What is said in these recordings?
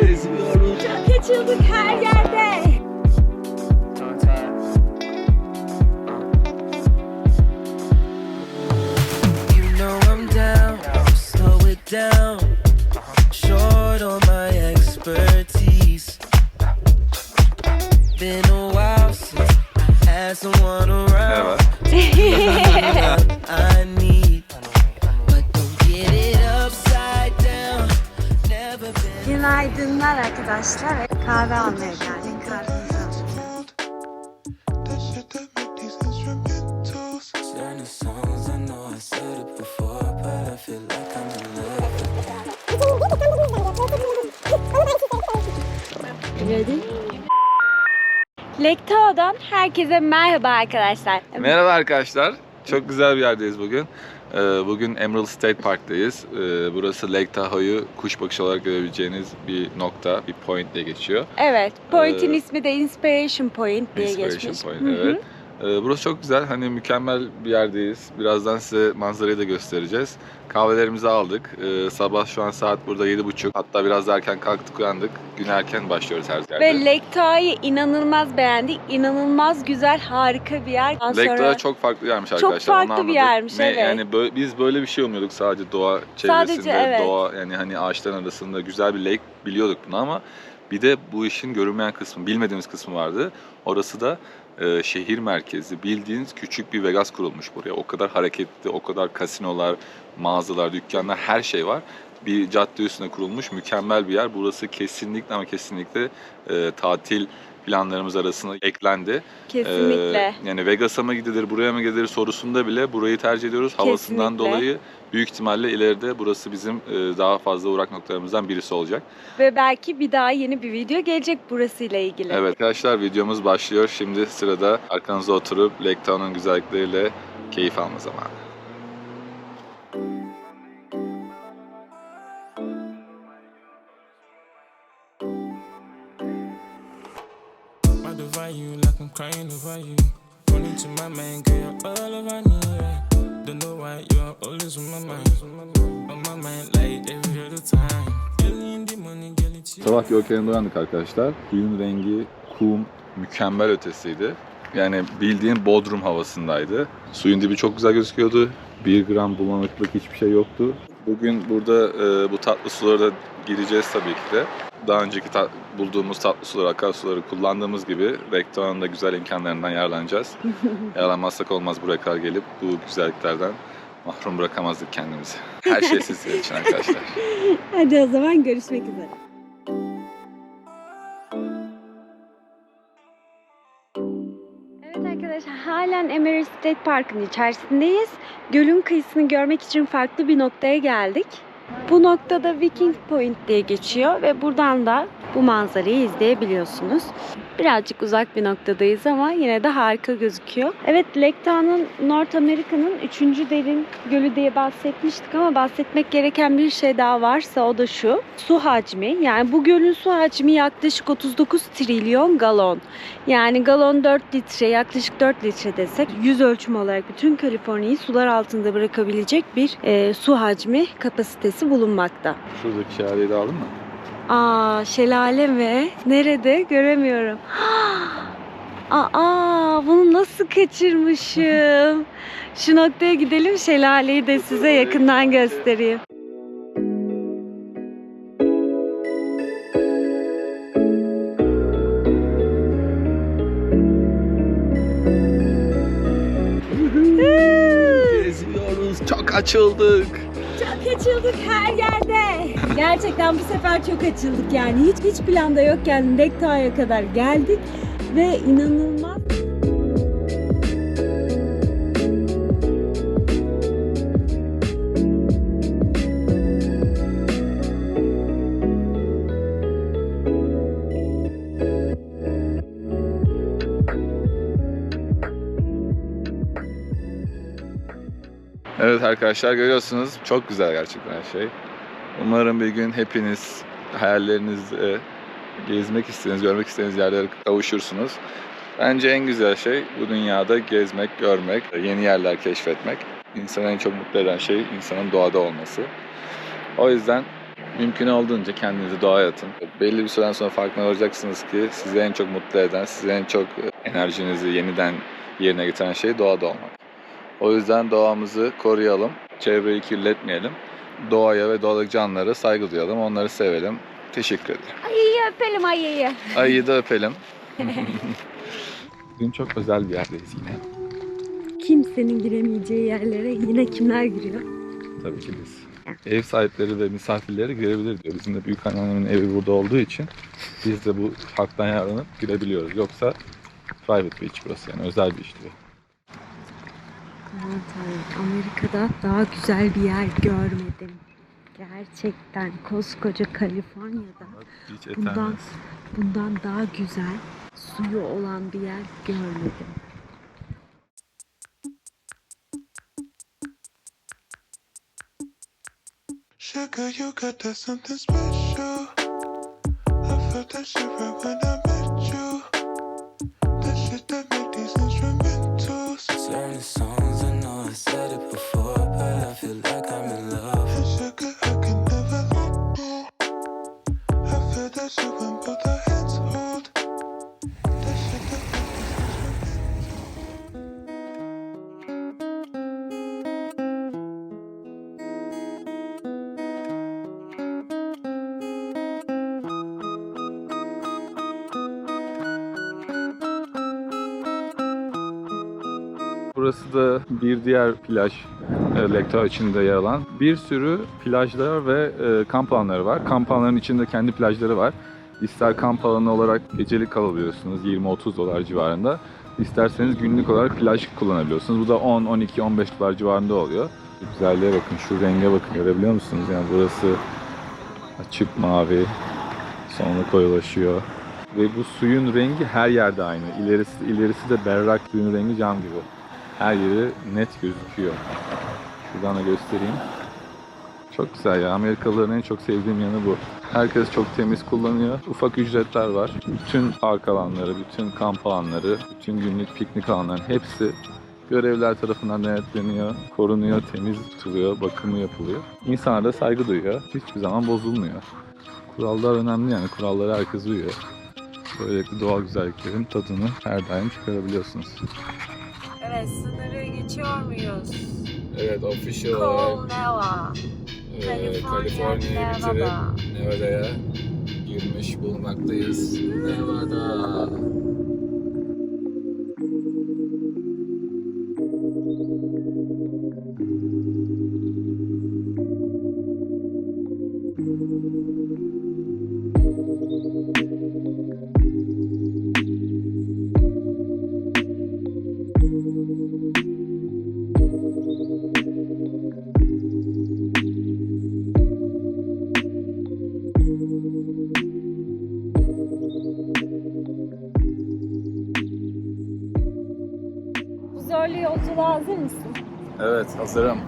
Geziyoruz. Çok açıldık her yerde. You know I'm down, slow it down. Short on my expertise. Been a while since I had someone Merhaba. around. Günaydınlar arkadaşlar. Kahve almaya geldik. Kahvemizi Tahoe'dan herkese merhaba arkadaşlar. Merhaba arkadaşlar. Çok güzel bir yerdeyiz bugün. Ee, Bugün Emerald State Park'tayız. Ee, Burası Lake Tahoe'yu kuş bakışı olarak görebileceğiniz bir nokta, bir point diye geçiyor. Evet, Point'in Ee, ismi de Inspiration Point diye Inspiration geçmiş. Point, Hı hı. evet. Ee, Burası çok güzel. Hani mükemmel bir yerdeyiz. Birazdan size manzarayı da göstereceğiz. Kahvelerimizi aldık. Ee, Sabah şu an saat burada 7.30. Hatta biraz daha erken kalktık uyandık. Güne erken başlıyoruz her yerde. Ve Tahoe'yu inanılmaz beğendik. İnanılmaz güzel, harika bir yer. Ondan sonra- Tahoe çok farklı bir yermiş Çok arkadaşlar. onu farklı bir yermiş, Ne- evet. Yani bö- biz böyle bir şey umuyorduk sadece doğa çevresinde, Sadece, evet. doğa yani hani ağaçların arasında güzel bir lake biliyorduk bunu ama bir de bu işin görünmeyen kısmı, bilmediğimiz kısmı vardı. Orası da e, şehir merkezi. Bildiğiniz küçük bir Vegas kurulmuş buraya. O kadar hareketli, o kadar kasinolar, mağazalar, dükkanlar her şey var. Bir cadde üstüne kurulmuş mükemmel bir yer. Burası kesinlikle ama kesinlikle e, tatil planlarımız arasına eklendi. Kesinlikle. Ee, yani Vegas'a mı gidilir, buraya mı gidilir sorusunda bile burayı tercih ediyoruz. Havasından Kesinlikle. dolayı büyük ihtimalle ileride burası bizim e, daha fazla uğrak noktalarımızdan birisi olacak. Ve belki bir daha yeni bir video gelecek burasıyla ilgili. Evet arkadaşlar videomuz başlıyor. Şimdi sırada arkanızda oturup Lake Town'un güzellikleriyle keyif alma zamanı. Man, girl, you're all over me. Yeah. Don't know why you're always on my mind. On my mind, like every other time. Billion the money, girl, it's you. Sabah gölgelerinde uyandık arkadaşlar. Suyun rengi, kum mükemmel ötesiydi. Yani bildiğin Bodrum havasındaydı. Suyun dibi çok güzel gözüküyordu. Bir gram bulanıklık hiçbir şey yoktu. Bugün burada e, bu tatlı sulara da gireceğiz tabii ki de. Daha önceki ta- bulduğumuz tatlı suları, akarsuları kullandığımız gibi Rektor'un da güzel imkanlarından yararlanacağız. Yararlanmazsak olmaz buraya kadar gelip bu güzelliklerden mahrum bırakamazdık kendimizi. Her şey sizler için arkadaşlar. Hadi o zaman görüşmek üzere. Halen Emerald State Park'ın içerisindeyiz. Gölün kıyısını görmek için farklı bir noktaya geldik. Bu noktada Viking Point diye geçiyor ve buradan da bu manzarayı izleyebiliyorsunuz. Birazcık uzak bir noktadayız ama yine de harika gözüküyor. Evet Lake North America'nın 3. derin gölü diye bahsetmiştik ama bahsetmek gereken bir şey daha varsa o da şu. Su hacmi. Yani bu gölün su hacmi yaklaşık 39 trilyon galon. Yani galon 4 litre yaklaşık 4 litre desek yüz ölçümü olarak bütün Kaliforniya'yı sular altında bırakabilecek bir e, su hacmi kapasitesi bulunmakta. Şuradaki şehaleyi de aldın mı? Aa şelale mi? Nerede? Göremiyorum. Aa bunu nasıl kaçırmışım? Şu noktaya gidelim şelaleyi de size yakından göstereyim. Geziyoruz. Çok açıldık. Çok açıldık her yerde. Gerçekten bu sefer çok açıldık yani. Hiç hiç planda yokken Lekta'ya kadar geldik ve inanılmaz Evet arkadaşlar görüyorsunuz. Çok güzel gerçekten her şey. Umarım bir gün hepiniz hayallerinizde gezmek istediğiniz, görmek istediğiniz yerlere kavuşursunuz. Bence en güzel şey bu dünyada gezmek, görmek, yeni yerler keşfetmek. İnsanı en çok mutlu eden şey insanın doğada olması. O yüzden Mümkün olduğunca kendinizi doğaya atın. Belli bir süreden sonra farkına varacaksınız ki sizi en çok mutlu eden, sizi en çok enerjinizi yeniden yerine getiren şey doğada olmak. O yüzden doğamızı koruyalım, çevreyi kirletmeyelim. Doğaya ve doğadaki canlılara saygı duyalım, onları sevelim. Teşekkür ederim. Ayıyı öpelim ayıyı. Ayıyı da öpelim. Bugün çok özel bir yerdeyiz yine. Kimsenin giremeyeceği yerlere yine kimler giriyor? Tabii ki biz. Ev sahipleri ve misafirleri girebilir diyor. Bizim de büyük anneannemin evi burada olduğu için biz de bu haktan yararlanıp girebiliyoruz. Yoksa private beach burası yani özel bir iş diyor. Aman tanrım, Amerika'da daha güzel bir yer görmedim. Gerçekten koskoca Kaliforniya'da Bundan- bundan daha güzel suyu olan bir yer görmedim. Sugar, you got that something special. I felt that shit right when I met you. That shit that made these instrumentals. Songs, I know bir diğer plaj e, Lektor içinde yer alan bir sürü plajlar ve e, kamp alanları var. Kamp alanlarının içinde kendi plajları var. İster kamp alanı olarak gecelik kalabiliyorsunuz 20-30 dolar civarında. İsterseniz günlük olarak plaj kullanabiliyorsunuz. Bu da 10, 12, 15 dolar civarında oluyor. Güzelliğe bakın, şu renge bakın görebiliyor musunuz? Yani burası açık mavi, sonra koyulaşıyor. Ve bu suyun rengi her yerde aynı. İlerisi, ilerisi de berrak suyun rengi cam gibi. Her yeri net gözüküyor. Şuradan da göstereyim. Çok güzel ya. Amerikalıların en çok sevdiğim yanı bu. Herkes çok temiz kullanıyor. Ufak ücretler var. Bütün park alanları, bütün kamp alanları, bütün günlük piknik alanları hepsi görevliler tarafından denetleniyor, korunuyor, temiz tutuluyor, bakımı yapılıyor. İnsanlar da saygı duyuyor. Hiçbir zaman bozulmuyor. Kurallar önemli yani. Kurallara herkes uyuyor. Böylelikle doğal güzelliklerin tadını her daim çıkarabiliyorsunuz. Evet sınırı geçiyor muyuz? Evet, official Col Neva. Ee, California, Kaliforniya'yı bitirip Nevada. Nevada'ya girmiş bulunmaktayız. Nevada.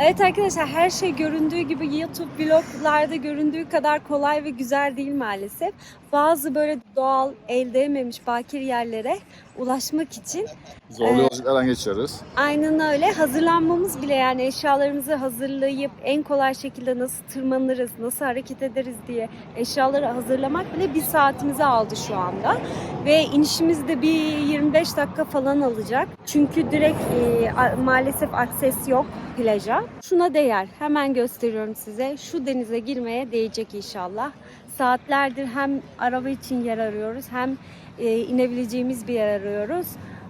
Evet arkadaşlar her şey göründüğü gibi YouTube vloglarda göründüğü kadar kolay ve güzel değil maalesef. Bazı böyle doğal, el değmemiş bakir yerlere ulaşmak için Zorlu Ee, yolculuklardan geçiyoruz. aynen öyle hazırlanmamız bile yani eşyalarımızı hazırlayıp en kolay şekilde nasıl tırmanırız, nasıl hareket ederiz diye eşyaları hazırlamak bile bir saatimizi aldı şu anda. Ve inişimiz de bir 25 dakika falan alacak. Çünkü direkt e, maalesef akses yok plaja. Şuna değer. Hemen gösteriyorum size. Şu denize girmeye değecek inşallah. Saatlerdir hem araba için yer arıyoruz hem e, inebileceğimiz bir yer arıyoruz.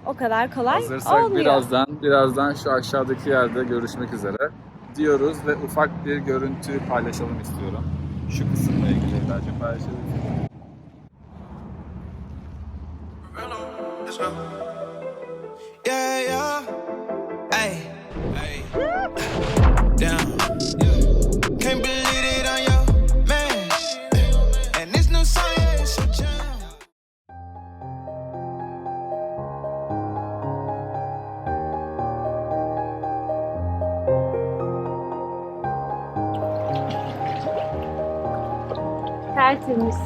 O kadar kolay Hazırsak olmuyor. birazdan, birazdan şu aşağıdaki yerde görüşmek üzere diyoruz ve ufak bir görüntü paylaşalım istiyorum. Şu kısımla ilgili daha çok paylaşalım. Tertemiz.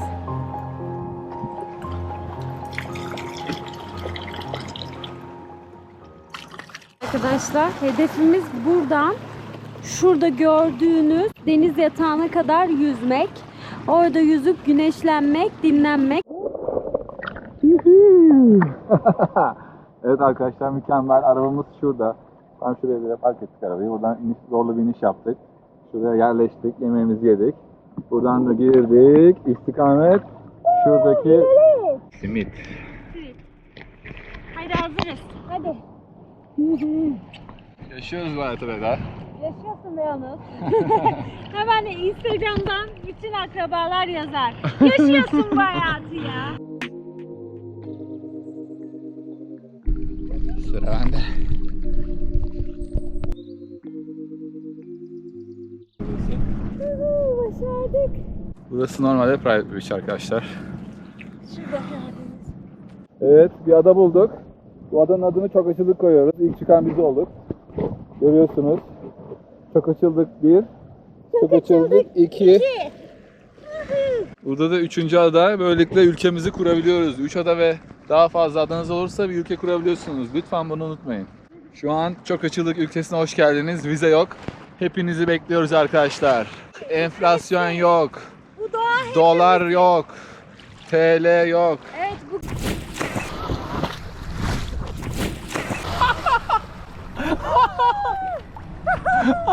Arkadaşlar hedefimiz buradan şurada gördüğünüz deniz yatağına kadar yüzmek. Orada yüzüp güneşlenmek, dinlenmek. Evet arkadaşlar mükemmel. Arabamız şurada. Tam şuraya bir park ettik arabayı. Buradan iniş, zorlu bir iniş yaptık. Şuraya yerleştik. Yemeğimizi yedik. Buradan da girdik. İstikamet şuradaki simit. Haydi hazırız. Hadi. Yaşıyoruz bu hayatı Veda. Yaşıyorsun be Anıl. Hemen de Instagram'dan bütün akrabalar yazar. Yaşıyorsun bu hayatı ya. Sıra bende. Başardık. Burası normalde private beach arkadaşlar. Şurada. Evet bir ada bulduk. Bu adanın adını çok açıldık koyuyoruz. İlk çıkan biz olduk. Görüyorsunuz. Çok açıldık bir. Çok, açıldık iki. Burada da üçüncü ada. Böylelikle ülkemizi kurabiliyoruz. Üç ada ve daha fazla adanız olursa bir ülke kurabiliyorsunuz. Lütfen bunu unutmayın. Şu an çok açıldık ülkesine hoş geldiniz. Vize yok. Hepinizi bekliyoruz arkadaşlar. Enflasyon yok. Bu doğa Dolar yok. TL yok. Evet bu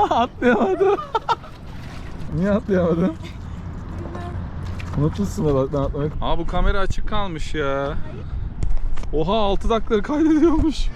Atlayamadım. Niye atlayamadım? Unutmuşsun da atlamak. Aa bu kamera açık kalmış ya. Oha 6 dakika kaydediyormuş.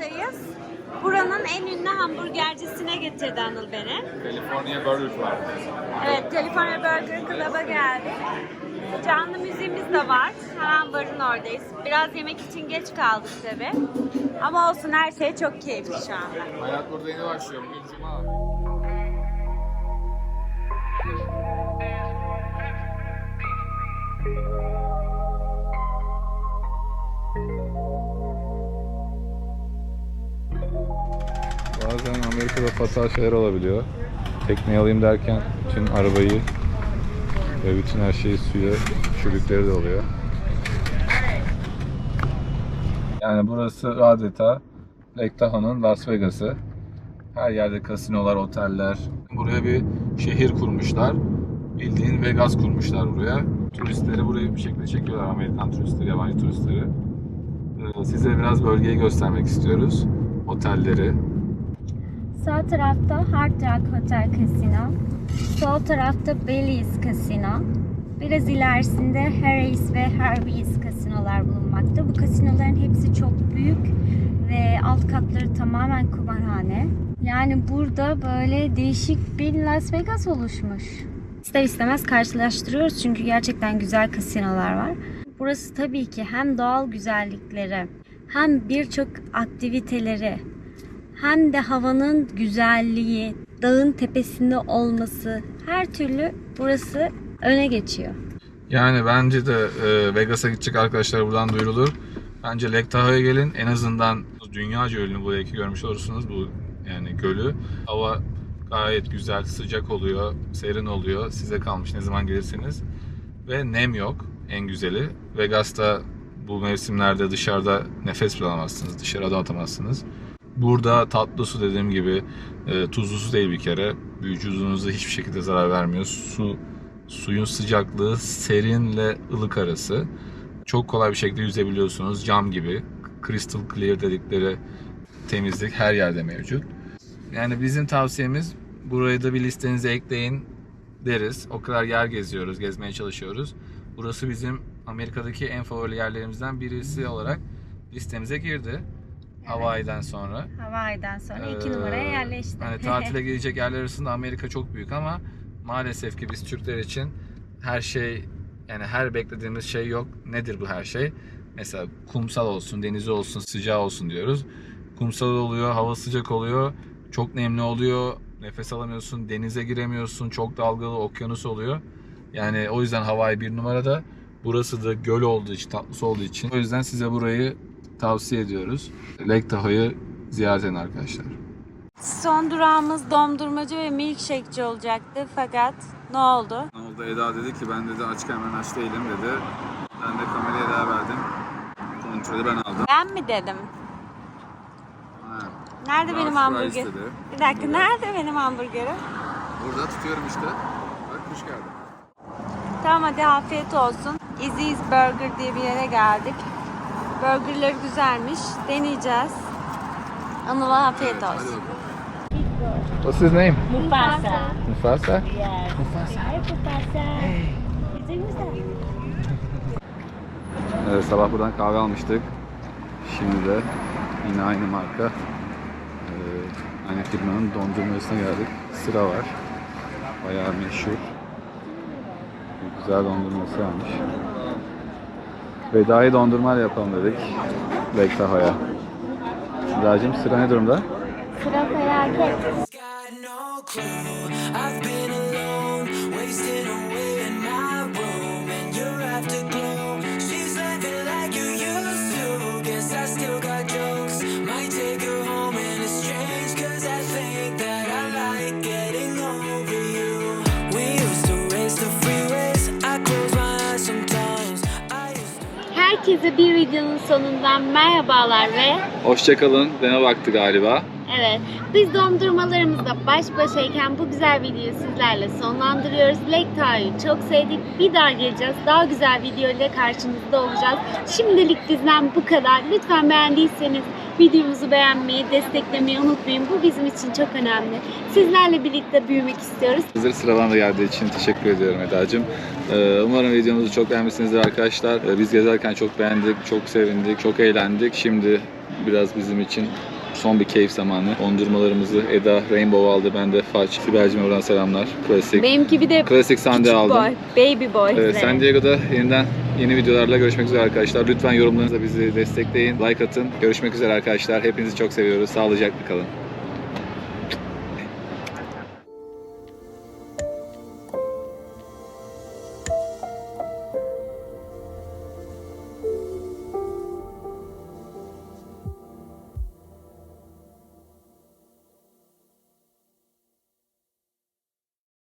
Lekka'dayız. Buranın en ünlü hamburgercisine getirdi Anıl beni. California Burger var. Evet, California Burger Club'a geldik. Canlı müziğimiz de var. Hemen barın oradayız. Biraz yemek için geç kaldık tabi. Ama olsun her şey çok keyifli şu anda. Hayat burada yeni başlıyor. Bugün cuma. Bazen Amerika'da fatal şeyler olabiliyor. Tekneyi alayım derken bütün arabayı ve bütün her şeyi suya çürükleri de oluyor. Yani burası adeta Lake Tahoe'nun Las Vegas'ı. Her yerde kasinolar, oteller. Buraya bir şehir kurmuşlar. Bildiğin Vegas kurmuşlar buraya. Turistleri buraya bir şekilde çekiyorlar. Amerikan turistleri, yabancı turistleri. Ee, Size biraz bölgeyi göstermek istiyoruz. Otelleri. Sağ tarafta Hard Rock Hotel Casino. Sol tarafta Belize Casino. Biraz ilerisinde Harris ve Harvey's kasinolar bulunmakta. Bu kasinoların hepsi çok büyük ve alt katları tamamen kumarhane. Yani burada böyle değişik bir Las Vegas oluşmuş. İster istemez karşılaştırıyoruz çünkü gerçekten güzel kasinolar var. Burası tabii ki hem doğal güzellikleri hem birçok aktiviteleri hem de havanın güzelliği, dağın tepesinde olması her türlü burası öne geçiyor. Yani bence de e, Vegas'a gidecek arkadaşlar buradan duyurulur. Bence Lake Tahoe'ya gelin. En azından dünyaca ünlü bu lake'i görmüş olursunuz. Bu yani gölü. Hava gayet güzel, sıcak oluyor, serin oluyor. Size kalmış ne zaman gelirseniz. Ve nem yok en güzeli. Vegas'ta bu mevsimlerde dışarıda nefes bile alamazsınız. Dışarı adım atamazsınız. Burada tatlı su dediğim gibi e, tuzlu su değil bir kere. Vücudunuza hiçbir şekilde zarar vermiyor. Su Suyun sıcaklığı serinle ılık arası. Çok kolay bir şekilde yüzebiliyorsunuz. Cam gibi. Crystal clear dedikleri temizlik her yerde mevcut. Yani bizim tavsiyemiz burayı da bir listenize ekleyin deriz. O kadar yer geziyoruz, gezmeye çalışıyoruz. Burası bizim Amerika'daki en favori yerlerimizden birisi olarak listemize girdi. Hawaii'den sonra. Hawaii'den sonra iki Ee, numaraya yerleşti. Hani tatile gidecek yerler arasında Amerika çok büyük ama maalesef ki biz Türkler için her şey yani her beklediğimiz şey yok. Nedir bu her şey? Mesela kumsal olsun, denizi olsun, sıcağı olsun diyoruz. Kumsal oluyor, hava sıcak oluyor, çok nemli oluyor, nefes alamıyorsun, denize giremiyorsun, çok dalgalı okyanus oluyor. Yani o yüzden Hawaii bir numarada. Burası da göl olduğu için, tatlısı olduğu için. O yüzden size burayı tavsiye ediyoruz. Lake Tahoe'yu ziyaret edin arkadaşlar. Son durağımız dondurmacı ve milkshake'ci olacaktı fakat ne oldu? Ne oldu? Eda dedi ki ben dedi açken ben aç değilim dedi. Ben de kameraya Eda verdim. Kontrolü ben aldım. Ben mi dedim? Ha, Nerede Large benim hamburger? istedi. Bir dakika nerede benim hamburgerim? Burada tutuyorum işte. Bak kuş geldi. Tamam hadi afiyet olsun. Izzy's Burger diye bir yere geldik. Burgerleri güzelmiş. Deneyeceğiz. Anıl'a afiyet olsun. What's his name? Mufasa. Mufasa. Yes. Hi, Mufasa. Güzel. Evet, sabah buradan kahve almıştık. Şimdi de yine aynı marka. Ee, aynı firmanın dondurmacısına geldik. Sıra var. Bayağı meşhur. Güzel dondurması almış. Vedai dondurma yapalım dedik. Lake Tahoe'ya. Sedacığım sıra ne durumda? Sıra felaket. Herkese bir videonun sonundan merhabalar ve Hoşçakalın. Deme vakti galiba. Evet biz dondurmalarımızla baş başayken bu güzel videoyu sizlerle sonlandırıyoruz. Tahoe'yu çok sevdik. Bir daha geleceğiz. Daha güzel video karşınızda olacağız. Şimdilik bizden bu kadar. Lütfen beğendiyseniz videomuzu beğenmeyi, desteklemeyi unutmayın. Bu bizim için çok önemli. Sizlerle birlikte büyümek istiyoruz. Hazır sıra bana geldiği için teşekkür ediyorum Eda'cığım. Ee, Umarım videomuzu çok beğenmişsinizdir arkadaşlar. Ee, Biz gezerken çok beğendik, çok sevindik, çok eğlendik. Şimdi biraz bizim için son bir keyif zamanı. Dondurmalarımızı Eda Rainbow aldı. Ben de Faç. Sibel'cime oradan selamlar. Klasik. Benimki bir de Klasik Sande aldım. boy, baby boy. Evet, San Diego'da yeniden yeni videolarla görüşmek üzere arkadaşlar. Lütfen yorumlarınızla bizi destekleyin, like atın. Görüşmek üzere arkadaşlar. Hepinizi çok seviyoruz. Sağlıcakla kalın.